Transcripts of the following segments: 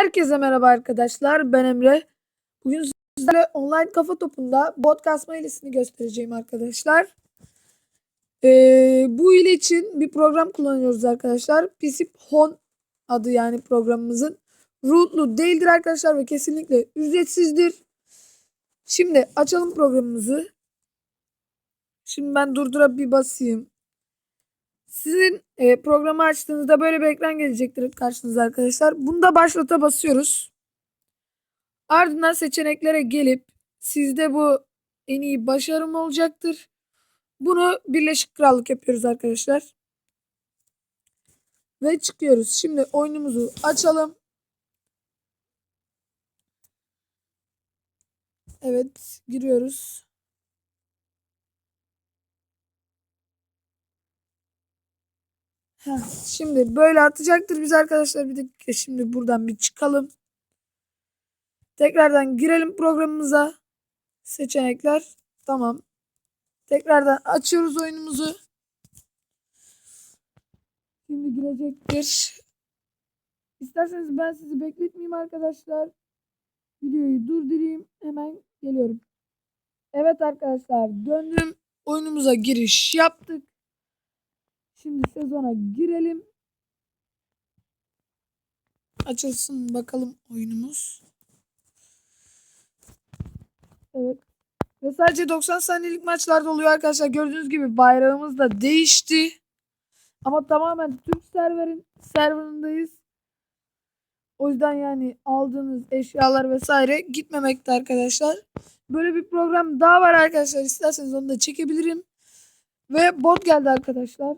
Herkese merhaba arkadaşlar. Ben Emre. Bugün sizlere online kafa topunda bot kasma hilesini göstereceğim arkadaşlar. Ee, bu hile için bir program kullanıyoruz arkadaşlar. Pisip Hon adı yani programımızın. Rootlu değildir arkadaşlar ve kesinlikle ücretsizdir. Şimdi açalım programımızı. Şimdi ben durdura bir basayım. Sizin e, programı açtığınızda böyle bir ekran gelecektir karşınıza arkadaşlar. Bunda başlata basıyoruz. Ardından seçeneklere gelip sizde bu en iyi başarım olacaktır. Bunu Birleşik Krallık yapıyoruz arkadaşlar. Ve çıkıyoruz. Şimdi oyunumuzu açalım. Evet giriyoruz. Şimdi böyle atacaktır biz arkadaşlar. Bir dakika şimdi buradan bir çıkalım. Tekrardan girelim programımıza. Seçenekler. Tamam. Tekrardan açıyoruz oyunumuzu. Şimdi girecektir. İsterseniz ben sizi bekletmeyeyim arkadaşlar. Videoyu durdurayım. Hemen geliyorum. Evet arkadaşlar döndüm. Oyunumuza giriş yaptık. Şimdi sezona girelim. Açılsın bakalım oyunumuz. Evet. Ve sadece 90 saniyelik maçlarda oluyor arkadaşlar. Gördüğünüz gibi bayrağımız da değişti. Ama tamamen Türk serverin serverındayız. O yüzden yani aldığınız eşyalar vesaire gitmemekte arkadaşlar. Böyle bir program daha var arkadaşlar. İsterseniz onu da çekebilirim. Ve bot geldi arkadaşlar.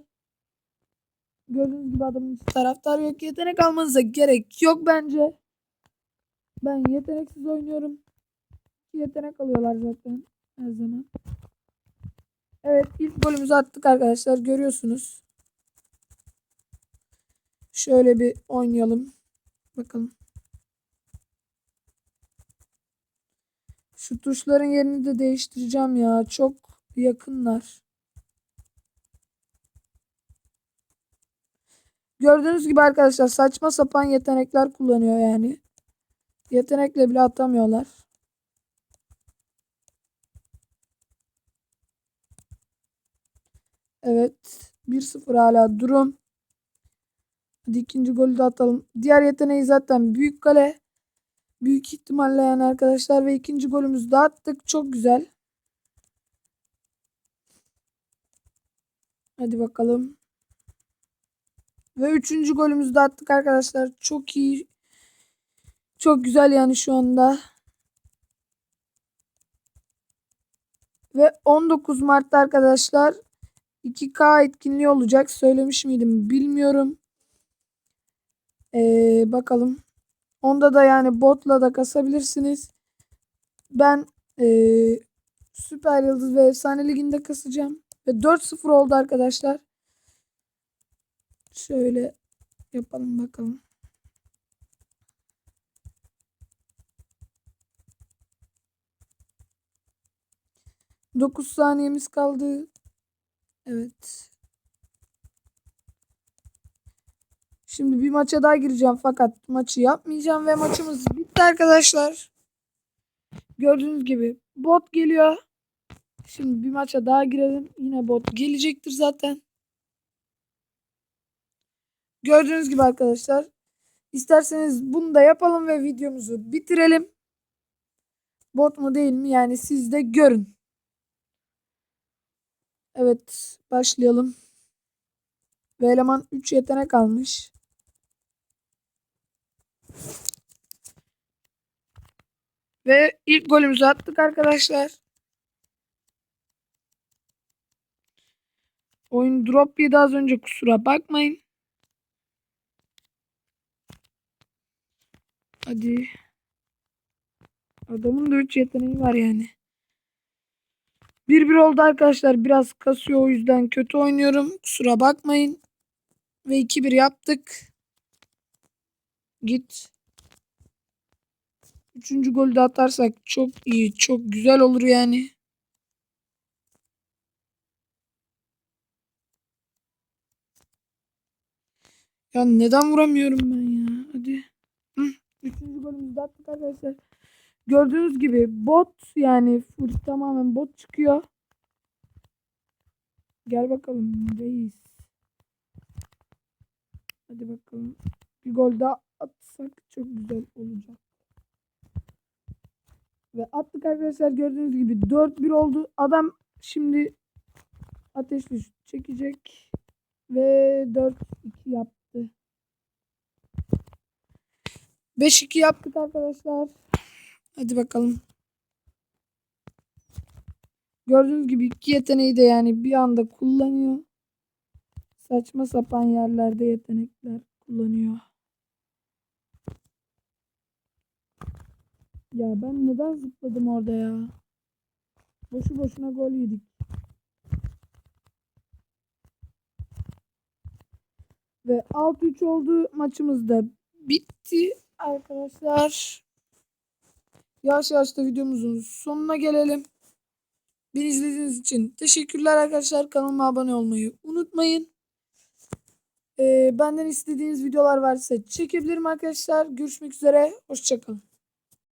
Gördüğünüz gibi adamın hiç taraftarı yok. Yetenek almanıza gerek yok bence. Ben yeteneksiz oynuyorum. Yetenek alıyorlar zaten her zaman. Evet ilk golümüzü attık arkadaşlar. Görüyorsunuz. Şöyle bir oynayalım. Bakalım. Şu tuşların yerini de değiştireceğim ya. Çok yakınlar. Gördüğünüz gibi arkadaşlar saçma sapan yetenekler kullanıyor yani. Yetenekle bile atamıyorlar. Evet. 1-0 hala durum. Hadi ikinci golü de atalım. Diğer yeteneği zaten büyük kale. Büyük ihtimalle yani arkadaşlar ve ikinci golümüzü de attık. Çok güzel. Hadi bakalım. Ve üçüncü golümüzü de attık arkadaşlar. Çok iyi. Çok güzel yani şu anda. Ve 19 Mart'ta arkadaşlar 2K etkinliği olacak. Söylemiş miydim bilmiyorum. Ee, bakalım. Onda da yani botla da kasabilirsiniz. Ben ee, Süper Yıldız ve Efsane Ligi'nde kasacağım. Ve 4-0 oldu arkadaşlar. Şöyle yapalım bakalım. Dokuz saniyemiz kaldı. Evet. Şimdi bir maça daha gireceğim fakat maçı yapmayacağım ve maçımız bitti arkadaşlar. Gördüğünüz gibi bot geliyor. Şimdi bir maça daha girelim. Yine bot gelecektir zaten. Gördüğünüz gibi arkadaşlar. İsterseniz bunu da yapalım ve videomuzu bitirelim. Bot mu değil mi? Yani siz de görün. Evet başlayalım. Ve eleman 3 yetenek almış. Ve ilk golümüzü attık arkadaşlar. Oyun drop yedi az önce kusura bakmayın. Hadi. Adamın da 3 yeteneği var yani. 1-1 oldu arkadaşlar. Biraz kasıyor o yüzden kötü oynuyorum. Kusura bakmayın. Ve 2-1 yaptık. Git. Üçüncü golü de atarsak çok iyi. Çok güzel olur yani. Ya neden vuramıyorum ben Hı, attık arkadaşlar. Gördüğünüz gibi bot yani full tamamen bot çıkıyor. Gel bakalım reis. Hadi bakalım. Bir gol daha atsak çok güzel olacak. Ve attık arkadaşlar gördüğünüz gibi 4-1 oldu. Adam şimdi ateşli çekecek. Ve 4-2 yaptı. 5-2 yaptık arkadaşlar. Hadi bakalım. Gördüğünüz gibi iki yeteneği de yani bir anda kullanıyor. Saçma sapan yerlerde yetenekler kullanıyor. Ya ben neden zıpladım orada ya? Boşu boşuna gol yedik. Ve 6-3 oldu maçımız da bitti arkadaşlar. Yavaş yavaş da videomuzun sonuna gelelim. Beni izlediğiniz için teşekkürler arkadaşlar. Kanalıma abone olmayı unutmayın. Ee, benden istediğiniz videolar varsa çekebilirim arkadaşlar. Görüşmek üzere. Hoşçakalın.